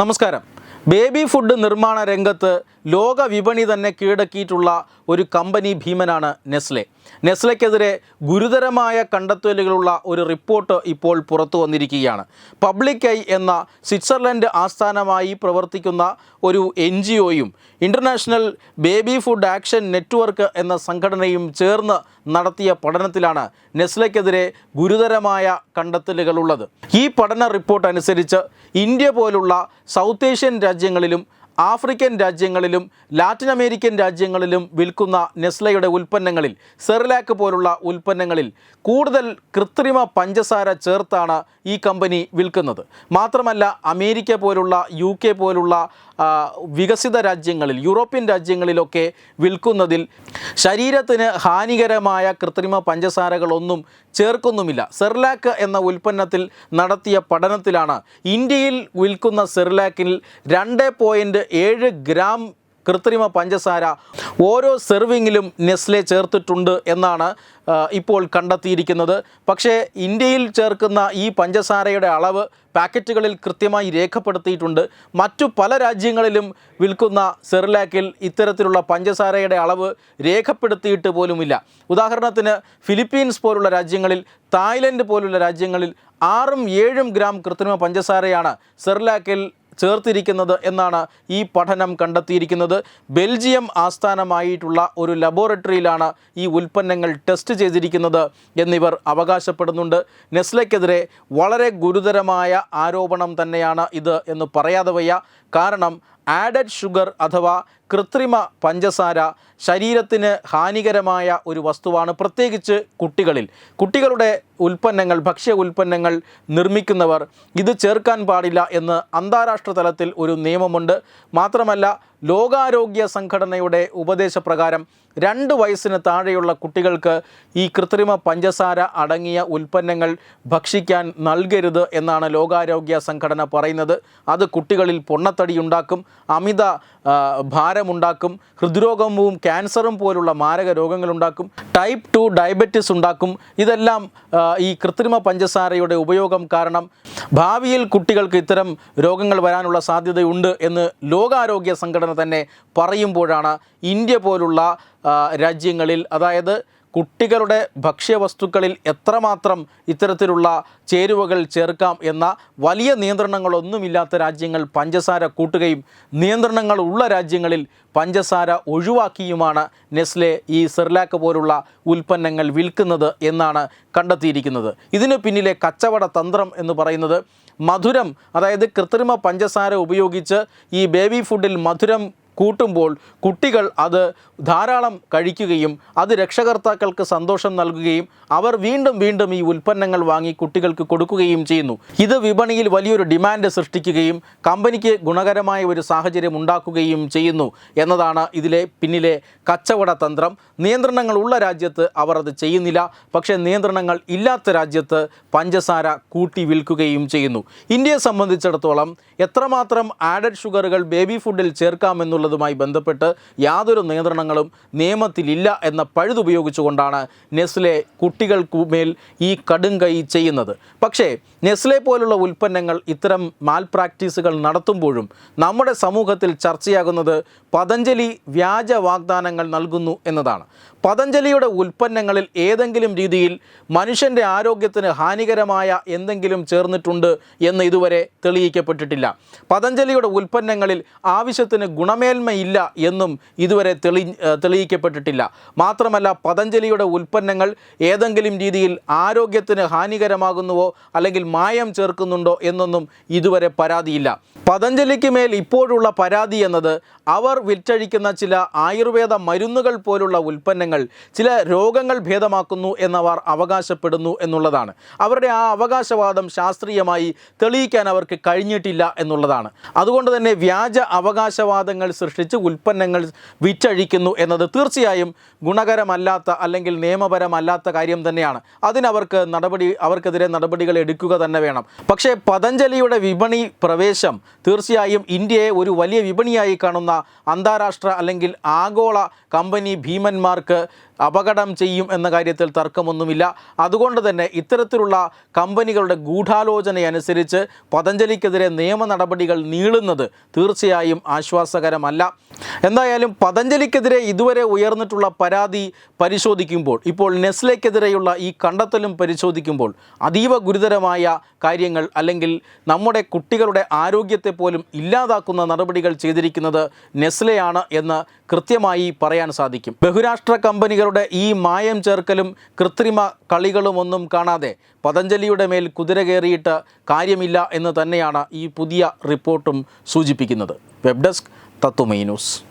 നമസ്കാരം. Baby food നിർമ്മാണ രംഗത്ത് ലോക വിപണി തന്നെ കീഴടക്കിയിട്ടുള്ള ഒരു കമ്പനി ഭീമനാണ് നെസ്ലെ. നെസ്ലയ്ക്കെതിരെ ഗുരുതരമായ കണ്ടെത്തലുകളുള്ള ഒരു റിപ്പോർട്ട് ഇപ്പോൾ പുറത്തു വന്നിരിക്കുകയാണ്. പബ്ലിക് ഐ എന്ന സ്വിറ്റ്സർലൻഡ് ആസ്ഥാനമായി പ്രവർത്തിക്കുന്ന ഒരു N G ഒയും international baby food action network എന്ന സംഘടനയും ചേർന്ന് നടത്തിയ പഠനത്തിലാണ് നെസ്ലയ്ക്കെതിരെ ഗുരുതരമായ കണ്ടെത്തലുകളുള്ളത്. ഈ പഠന റിപ്പോർട്ട് അനുസരിച്ച് ഇന്ത്യ പോലുള്ള സൗത്ത് ഏഷ്യൻ രാജ്യങ്ങളിലും ആഫ്രിക്കൻ രാജ്യങ്ങളിലും ലാറ്റിൻ അമേരിക്കൻ രാജ്യങ്ങളിലും വിൽക്കുന്ന നെസ്ലയുടെ ഉൽപ്പന്നങ്ങളിൽ സെറിലാക്ക് പോലുള്ള ഉൽപ്പന്നങ്ങളിൽ കൂടുതൽ കൃത്രിമ പഞ്ചസാര ചേർത്താണ് ഈ കമ്പനി വിൽക്കുന്നത്. മാത്രമല്ല അമേരിക്ക പോലുള്ള യു കെ പോലുള്ള വികസിത രാജ്യങ്ങളിൽ യൂറോപ്യൻ രാജ്യങ്ങളിലൊക്കെ വിൽക്കുന്നതിൽ ശരീരത്തിന് ഹാനികരമായ കൃത്രിമ പഞ്ചസാരകളൊന്നും ചേർക്കുന്നുമില്ല. സെർലാക്ക് എന്ന ഉൽപ്പന്നത്തിൽ നടത്തിയ പഠനത്തിലാണ് ഇന്ത്യയിൽ വിൽക്കുന്ന സെർലാക്കിൽ രണ്ട് പോയിന്റ് ഏഴ് ഗ്രാം കൃത്രിമ പഞ്ചസാര ഓരോ സെർവിങ്ങിലും നെസ്ലെ ചേർത്തിട്ടുണ്ട് എന്നാണ് ഇപ്പോൾ കണ്ടെത്തിയിരിക്കുന്നത്. പക്ഷേ ഇന്ത്യയിൽ ചേർക്കുന്ന ഈ പഞ്ചസാരയുടെ അളവ് പാക്കറ്റുകളിൽ കൃത്യമായി രേഖപ്പെടുത്തിയിട്ടുണ്ട്. മറ്റു പല രാജ്യങ്ങളിലും വിൽക്കുന്ന സെർലാക്കിൽ ഇത്തരത്തിലുള്ള പഞ്ചസാരയുടെ അളവ് രേഖപ്പെടുത്തിയിട്ട് പോലുമില്ല. ഉദാഹരണത്തിന് ഫിലിപ്പീൻസ് പോലുള്ള രാജ്യങ്ങളിൽ തായ്ലൻഡ് പോലുള്ള രാജ്യങ്ങളിൽ ആറും ഏഴും ഗ്രാം കൃത്രിമ പഞ്ചസാരയാണ് സെർലാക്കിൽ ചേർത്തിരിക്കുന്നത് എന്നാണ് ഈ പഠനം കണ്ടെത്തിയിരിക്കുന്നത്. ബെൽജിയം ആസ്ഥാനമായിട്ടുള്ള ഒരു ലബോറട്ടറിയിലാണ് ഈ ഉൽപ്പന്നങ്ങൾ ടെസ്റ്റ് ചെയ്തിരിക്കുന്നത് എന്നിവർ അവകാശപ്പെടുന്നുണ്ട്. നെസ്ലയ്ക്കെതിരെ വളരെ ഗുരുതരമായ ആരോപണം തന്നെയാണ് ഇത് എന്ന് പറയാതെ വയ്യ. കാരണം ആഡഡ് ഷുഗർ അഥവാ കൃത്രിമ പഞ്ചസാര ശരീരത്തിന് ഹാനികരമായ ഒരു വസ്തുവാണ് പ്രത്യേകിച്ച് കുട്ടികളിൽ. കുട്ടികളുടെ ഉൽപ്പന്നങ്ങൾ ഭക്ഷ്യ ഉൽപ്പന്നങ്ങൾ നിർമ്മിക്കുന്നവർ ഇത് ചേർക്കാൻ പാടില്ല എന്ന് അന്താരാഷ്ട്ര തലത്തിൽ ഒരു നിയമമുണ്ട്. മാത്രമല്ല ലോകാരോഗ്യ സംഘടനയുടെ ഉപദേശപ്രകാരം രണ്ട് വയസ്സിന് താഴെയുള്ള കുട്ടികൾക്ക് ഈ കൃത്രിമ പഞ്ചസാര അടങ്ങിയ ഉൽപ്പന്നങ്ങൾ ഭക്ഷിക്കാൻ നൽകരുത് എന്നാണ് ലോകാരോഗ്യ സംഘടന പറയുന്നത്. അത് കുട്ടികളിൽ ഉണ്ടാക്കും അമിത ഭാരമുണ്ടാക്കും ഹൃദ്രോഗവും ക്യാൻസറും പോലുള്ള മാരക രോഗങ്ങളുണ്ടാക്കും ടൈപ്പ് ടു ഡയബറ്റിസ് ഉണ്ടാക്കും. ഇതെല്ലാം ഈ കൃത്രിമ പഞ്ചസാരയുടെ ഉപയോഗം കാരണം ഭാവിയിൽ കുട്ടികൾക്ക് ഇത്തരം രോഗങ്ങൾ വരാനുള്ള സാധ്യതയുണ്ട് എന്ന് ലോകാരോഗ്യ സംഘടന തന്നെ പറയുമ്പോഴാണ് ഇന്ത്യ പോലുള്ള രാജ്യങ്ങളിൽ അതായത് കുട്ടികളുടെ ഭക്ഷ്യവസ്തുക്കളിൽ എത്രമാത്രം ഇത്തരത്തിലുള്ള ചേരുവകൾ ചേർക്കാം എന്ന വലിയ നിയന്ത്രണങ്ങളൊന്നുമില്ലാത്ത രാജ്യങ്ങൾ പഞ്ചസാര കൂട്ടുകയും നിയന്ത്രണങ്ങൾ ഉള്ള രാജ്യങ്ങളിൽ പഞ്ചസാര ഒഴിവാക്കിയുമാണ് നെസ്ലെ ഈ സെർലാക്ക് പോലുള്ള ഉൽപ്പന്നങ്ങൾ വിൽക്കുന്നത് എന്നാണ് കണ്ടെത്തിയിരിക്കുന്നത്. ഇതിനു പിന്നിലെ കച്ചവട തന്ത്രം എന്ന് പറയുന്നത് മധുരം അതായത് കൃത്രിമ പഞ്ചസാര ഉപയോഗിച്ച് ഈ ബേബി ഫുഡിൽ മധുരം കൂട്ടുമ്പോൾ കുട്ടികൾ അത് ധാരാളം കഴിക്കുകയും അത് രക്ഷകർത്താക്കൾക്ക് സന്തോഷം നൽകുകയും അവർ വീണ്ടും വീണ്ടും ഈ ഉൽപ്പന്നങ്ങൾ വാങ്ങി കുട്ടികൾക്ക് കൊടുക്കുകയും ചെയ്യുന്നു. ഇത് വിപണിയിൽ വലിയൊരു ഡിമാൻഡ് സൃഷ്ടിക്കുകയും കമ്പനിക്ക് ഗുണകരമായ ഒരു സാഹചര്യം ഉണ്ടാക്കുകയും ചെയ്യുന്നു എന്നതാണ് ഇതിലെ പിന്നിലെ കച്ചവട തന്ത്രം. നിയന്ത്രണങ്ങൾ ഉള്ള രാജ്യത്ത് അവർ അത് ചെയ്യുന്നില്ല. പക്ഷേ നിയന്ത്രണങ്ങൾ ഇല്ലാത്ത രാജ്യത്ത് പഞ്ചസാര കൂട്ടി വിൽക്കുകയും ചെയ്യുന്നു. ഇന്ത്യയെ സംബന്ധിച്ചിടത്തോളം എത്രമാത്രം ആഡഡ് ഷുഗറുകൾ ബേബി ഫുഡിൽ ചേർക്കാമെന്നുള്ളതുമായി ബന്ധപ്പെട്ട് യാതൊരു നിയന്ത്രണങ്ങളും നിയമത്തിലില്ല എന്ന പഴുതുപയോഗിച്ചുകൊണ്ടാണ് നെസ്ലെ കുട്ടികൾക്കു മേൽ ഈ കടുംകൈ ചെയ്യുന്നത്. പക്ഷേ നെസ്ലെ പോലുള്ള ഉൽപ്പന്നങ്ങൾ ഇത്തരം മാൽ പ്രാക്ടീസുകൾ നടത്തുമ്പോഴും നമ്മുടെ സമൂഹത്തിൽ ചർച്ചയാകുന്നത് പതഞ്ജലി വ്യാജ വാഗ്ദാനങ്ങൾ നൽകുന്നു എന്നതാണ്. പതഞ്ജലിയുടെ ഉൽപ്പന്നങ്ങളിൽ ഏതെങ്കിലും രീതിയിൽ മനുഷ്യന്റെ ആരോഗ്യത്തിന് ഹാനികരമായ എന്തെങ്കിലും ചേർന്നിട്ടുണ്ട് എന്ന് ഇതുവരെ തെളിയിക്കപ്പെട്ടിട്ടില്ല. പതഞ്ജലിയുടെ ഉൽപ്പന്നങ്ങളിൽ ആവശ്യത്തിന് ഗുണമേന്മയില്ല എന്നും ഇതുവരെ തെളി തെളിയിക്കപ്പെട്ടിട്ടില്ല. മാത്രമല്ല പതഞ്ജലിയുടെ ഉൽപ്പന്നങ്ങൾ ഏതെങ്കിലും രീതിയിൽ ആരോഗ്യത്തിന് ഹാനികരമാകുന്നുവോ അല്ലെങ്കിൽ മായം ചേർക്കുന്നുണ്ടോ എന്നൊന്നും ഇതുവരെ പരാതിയില്ല. പതഞ്ജലിക്ക് മേൽ ഇപ്പോഴുള്ള പരാതി എന്നത് അവർ വിറ്റഴിക്കുന്ന ചില ആയുർവേദ മരുന്നുകൾ പോലുള്ള ഉൽപ്പന്നങ്ങൾ ചില രോഗങ്ങൾ ഭേദമാക്കുന്നു എന്നവർ അവകാശപ്പെടുന്നു എന്നുള്ളതാണ്. അവരുടെ ആ അവകാശവാദം ശാസ്ത്രീയമായി തെളിയിക്കാൻ അവർക്ക് കഴിഞ്ഞിട്ടില്ല എന്നുള്ളതാണ്. അതുകൊണ്ട് തന്നെ വ്യാജ അവകാശവാദങ്ങൾ സൃഷ്ടിച്ച് ഉൽപ്പന്നങ്ങൾ വിറ്റഴിക്കുന്നു എന്നത് തീർച്ചയായും ഗുണകരമല്ലാത്ത അല്ലെങ്കിൽ നിയമപരമല്ലാത്ത കാര്യം തന്നെയാണ്. അതിനവർക്ക് നടപടി അവർക്കെതിരെ നടപടികൾ എടുക്കുക തന്നെ വേണം. പക്ഷേ പതഞ്ജലിയുടെ വിപണി പ്രവേശം തീർച്ചയായും ഇന്ത്യയെ ഒരു വലിയ വിപണിയായി കാണുന്ന അന്താരാഷ്ട്ര അല്ലെങ്കിൽ ആഗോള കമ്പനി ഭീമന്മാർക്ക് അപകടം ചെയ്യും എന്ന കാര്യത്തിൽ തർക്കമൊന്നുമില്ല. അതുകൊണ്ട് തന്നെ ഇത്തരത്തിലുള്ള കമ്പനികളുടെ ഗൂഢാലോചനയനുസരിച്ച് പതഞ്ജലിക്കെതിരെ നിയമ നടപടികൾ നീളുന്നത് തീർച്ചയായും ആശ്വാസകരമല്ല എന്തായാലും പതഞ്ജലിക്കെതിരെ ഇതുവരെ ഉയർന്നിട്ടുള്ള പരാതി പരിശോധിക്കുമ്പോൾ ഇപ്പോൾ നെസ്ലയ്ക്കെതിരെയുള്ള ഈ കണ്ടെത്തലും പരിശോധിക്കുമ്പോൾ അതീവ ഗുരുതരമായ കാര്യങ്ങൾ അല്ലെങ്കിൽ നമ്മുടെ കുട്ടികളുടെ ആരോഗ്യത്തെ പോലും ഇല്ലാതാക്കുന്ന നടപടികൾ ചെയ്തിരിക്കുന്നത് നെസ്ലെയാണ് എന്ന് കൃത്യമായി പറയാൻ സാധിക്കും. ബഹുരാഷ്ട്ര കമ്പനികളുടെ ഈ മായം ചേർക്കലും കൃത്രിമ കളികളുമൊന്നും കാണാതെ പതഞ്ജലിയുടെ മേൽ കുതിര കയറിയിട്ട് കാര്യമില്ല എന്ന് തന്നെയാണ് ഈ പുതിയ റിപ്പോർട്ടും സൂചിപ്പിക്കുന്നത്. Web desk Tá, Tato menos.